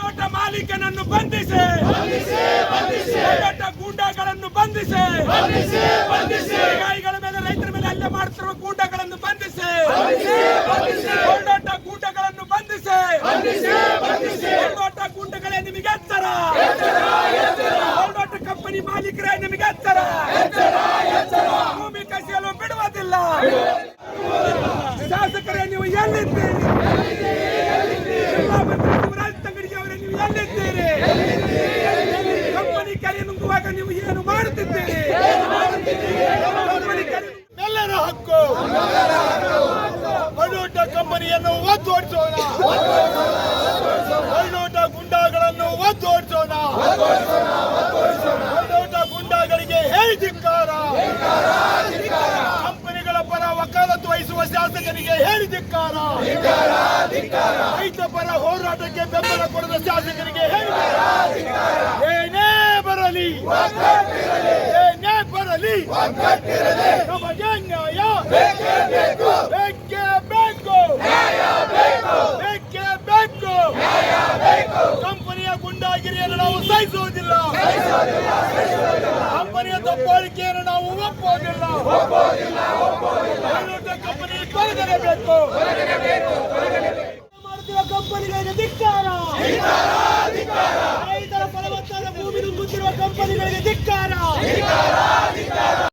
ದೊಡ್ಡ ಮಾಲೀಕನನ್ನು ಬಂಧಿಸಿ. ದೊಡ್ಡ ಗೂಂಡಾಗಳನ್ನು ಬಂಧಿಸಿ. ಗಾಯಿಗಳ ಮೇಲೆ ರೈತರ ಮೇಲೆ ಹಲ್ಲೆ ಮಾಡುತ್ತಿರುವ ಗೂಂಡಾಗಳನ್ನು ಬಂಧಿಸಿ. ದೊಡ್ಡ ಗೂಂಡಗಳನ್ನು ಬಂಧಿಸಿ. ದೊಡ್ಡ ಗೂಂಡಗಳೇ ನಿಮಗೆ ಎತ್ತರ. ದೊಡ್ಡ ಕಂಪನಿ ಮಾಲೀಕರೇ ನಿಮಗೆ ಎತ್ತರ. ಭೂಮಿ ಕಸಿಯಲು ಬಿಡುವುದಿಲ್ಲ. ಶಾಸಕರೇ ನೀವು ಎಲ್ಲಿದ್ದೀರಿ? ಎಲ್ಲಿದ್ದೀರಿ ಕಂಪನಿ ಕರೆ ನುಂಗುವಾಗ ನೀವು ಏನು ಮಾಡುತ್ತಿದ್ದೀರಿ? ಎಲ್ಲರ ಹಕ್ಕು. ಬಡೋಟ ಕಂಪನಿಯನ್ನು ಒತ್ತೋಡಿಸೋಣ ಬಡೋಟ ಗುಂಡಾಗಳನ್ನು ಒತ್ತೋಡಿಸೋಣ ಬಡೋಟ ಗುಂಡಾಗಳಿಗೆ ಹೇಳಿ ಧಿಕ್ಕಾರ ಕಂಪನಿಗಳ ಪರ ವಕಾಲತ್ತು ವಹಿಸುವ ಶಾಸಕರಿಗೆ ಹೇಳಿ ಧಿಕ್ಕಾರ ರೈತ ಪರ ಹೋರಾಟಕ್ಕೆ ಬೆಂಬಲ ಏನೇ ಬರಲಿ ಏನೇ ಬರಲಿ ನಮಗೆ ನ್ಯಾಯ. ಬೇಕೇ ಬೇಕು. ಬೇಕೇ ಬೇಕು. ಕಂಪನಿಯ ಗುಂಡಾಗಿರಿಯನ್ನು ನಾವು ಸಹಿಸುವುದಿಲ್ಲ. ಕಂಪನಿಯ ದಬ್ಬಾಳಿಕೆಯನ್ನು ನಾವು ಒಪ್ಪುವುದಿಲ್ಲ. ಕಂಪನಿ ಧಿಕ್ಕಾರ